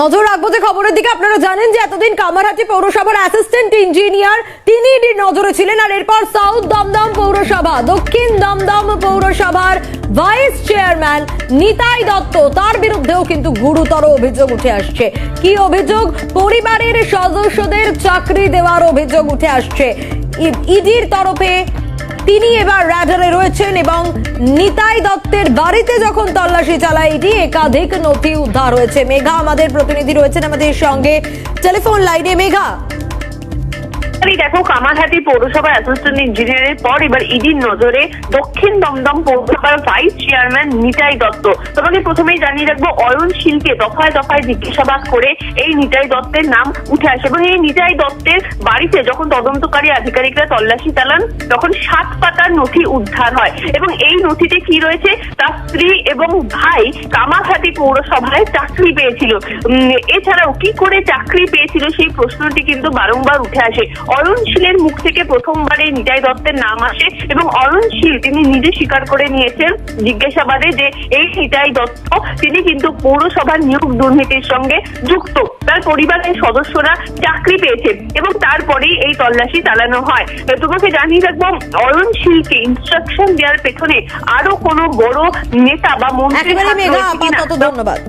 নজর রাখব যে খবরের দিকে। আপনারা জানেন যে এতদিন কামারহাটি পৌরসভার অ্যাসিস্ট্যান্ট ইঞ্জিনিয়ার তিনি নজরে ছিলেন আর এরপর সাউথ দমদম পৌরসভা, দক্ষিণ দমদম পৌরসভার ভাইস চেয়ারম্যান নিতাই দত্ত। তার বিরুদ্ধেও কিন্তু গুরুতর অভিযোগ উঠে আসছে। কি অভিযোগ? পরিবারের সদস্যদের চাকরি দেওয়ার অভিযোগ উঠে আসছে। ইডির তরফে তিনি এবার রাডারে রয়েছেন এবং নিতাই দত্তের বাড়িতে যখন তল্লাশি চালায়, এটি একাধিক নথি উদ্ধার হয়েছে। মেঘা, আমাদের প্রতিনিধি রয়েছেন আমাদের সঙ্গে। টেলিফোন লাইনে, মেঘা। দেখো, কামারহাটি পৌরসভা অ্যাসিস্ট্যান্ট ইঞ্জিনিয়ারের পর এবার ইডির নজরে দক্ষিণ দমদম পৌরসভার ভাইস চেয়ারম্যান নিতাই দত্ত। তোমাকে প্রথমেই জানিয়ে রাখব অয়নশীলকে দফায় দফায় জিজ্ঞাসাবাদ করে এই নিতাই দত্তের নাম উঠে আসে এবং এই নিতাই দত্তের যখন তদন্তকারী আধিকারিকরা তল্লাশি চালান, তখন সাত পাতার নথি উদ্ধার হয়। এবং এই নথিতে কি রয়েছে তার স্ত্রী এবং ভাই কামারহাটি পৌরসভায় চাকরি পেয়েছিল। এছাড়াও কি করে চাকরি পেয়েছিল সেই প্রশ্নটি কিন্তু বারংবার উঠে আসে। অরুণশীলের মুখ থেকে প্রথমবারে নিতাই দত্তের নাম আসে এবং অরুণশীল তিনি নিজে স্বীকার করে নিয়েছেন জিজ্ঞাসাবাদে যে এই নিতাই দত্ত তিনি কিন্তু পৌরসভার নিয়োগ দুর্নীতির সঙ্গে যুক্ত। তার পরিবারের সদস্যরা চাকরি পেয়েছে এবং তারপরেই এই তল্লাশি চালানো হয়। তোমাকে জানিয়ে রাখব অরুণশীলকে ইনস্ট্রাকশন দেওয়ার পেছনে আরও কোনো বড় নেতা বা মন্ত্রী একেবারে মেঘা আপাতত ধন্যবাদ।